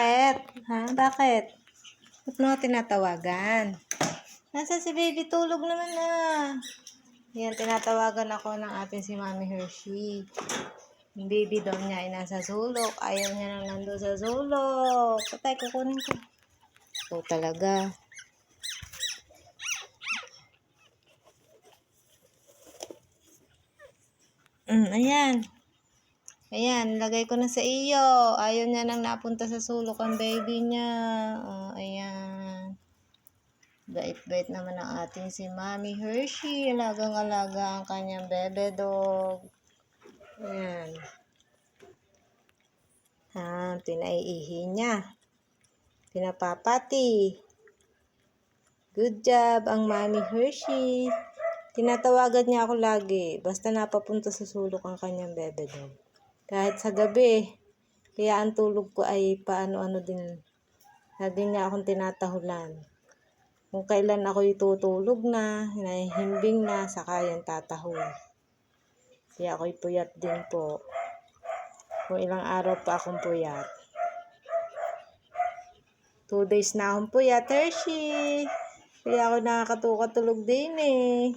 Bakit? Ha? Bakit? Ba't mo tinatawagan? Nasa si baby tulog naman na. Yan, tinatawagan ako ng ating si Mami Hershey. Yung baby daw niya ay nasa sulok. Ayaw niya nang nando sa sulok. Patay, kukunin ko. Oo talaga. Mm, ayan. Ayan, lagay ko na sa iyo. Ayaw niya nang napunta sa sulok ang baby niya. Oh, ayan. Bait-bait naman ang ating si Mami Hershey. Alagang-alaga ang kanyang bebe dog. Ayan. Ha, pinaiihi niya. Pinapapati. Good job ang Mami Hershey. Tinatawagan niya ako lagi. Basta napapunta sa sulok ang kanyang bebe dog. Kahit sa gabi. Kaya ang tulog ko ay paano-ano din. Lagi niya akong tinatahulan. Kung kailan ako itutulog na, hinahimbing na, saka yan tatahol. Kaya ako'y puyat din po. Kung ilang araw pa akong puyat. Two days na akong puyat, Hershey. Kaya ako nakakatulog din eh.